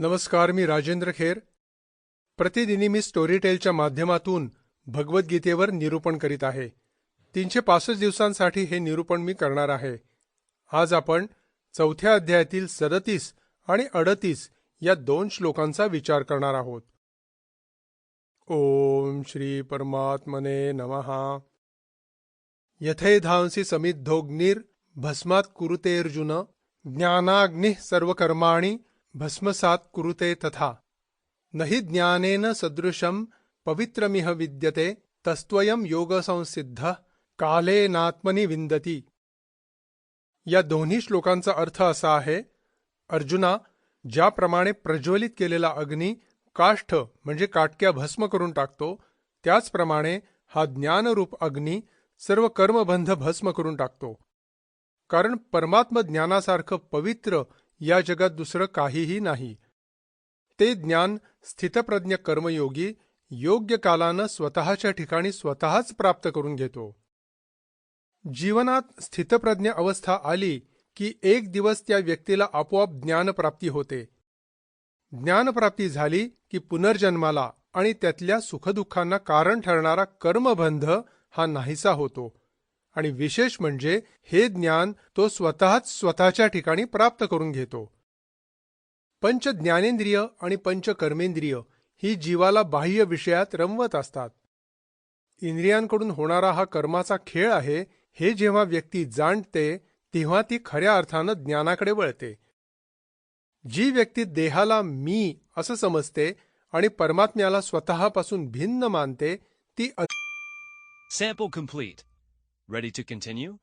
नमस्कार मी राजेंद्र खेर. प्रतिदिनी मी स्टोरीटेलच्या माध्यमातून भगवद्गीतेवर निरूपण करीत आहे. तीनशे पासष्ट दिवसांसाठी हे निरूपण मी करणार आहे. आज आपण चौथ्या अध्यायातील सदतीस आणि अडतीस या दोन श्लोकांचा विचार करणार आहोत. ओम श्री परमात्मने नमहा यथेधांसी समिद्धोग्निर भस्मात कुरुतेर्जुन ज्ञानाग्निः सर्वकर्माणि भस्मसात कुरुते तथा। नहि ज्ञानेन सदृशं पवित्रमिह विद्यते तस्त्वयं योगसंसिद्ध कालेनात्मनी विंदती या दोन्ही श्लोकांचा अर्थ असा आहे अर्जुना ज्याप्रमाणे प्रज्वलित केलेला अग्नी काष्ठ म्हणजे काटक्या भस्म करून टाकतो त्याचप्रमाणे हा ज्ञानरूप अग्नी सर्व कर्मबंध भस्म करून टाकतो. कारण परमात्म ज्ञानासारखं पवित्र या जगात दुसरं काहीही नाही. ते ज्ञान स्थितप्रज्ञ कर्मयोगी योग्य कालानं स्वतःच्या ठिकाणी स्वतःच प्राप्त करून घेतो. जीवनात स्थितप्रज्ञ अवस्था आली की एक दिवस त्या व्यक्तीला आपोआप ज्ञानप्राप्ती होते. ज्ञानप्राप्ती झाली की पुनर्जन्माला आणि त्यातल्या सुखदुःखांना कारण ठरणारा कर्मबंध हा नाहीसा होतो. आणि विशेष म्हणजे हे ज्ञान तो स्वतःच स्वतःच्या ठिकाणी प्राप्त करून घेतो. पंच ज्ञानेंद्रिय आणि पंच कर्मेंद्रिय ही जीवाला बाह्य विषयात रमवत असतात. इंद्रियांकडून होणारा हा कर्माचा खेळ आहे हे जेव्हा व्यक्ती जाणते तेव्हा ती खऱ्या अर्थानं ज्ञानाकडे वळते. जी व्यक्ती देहाला मी असं समजते आणि परमात्म्याला स्वतःपासून भिन्न मानते ती sample complete. Ready to continue?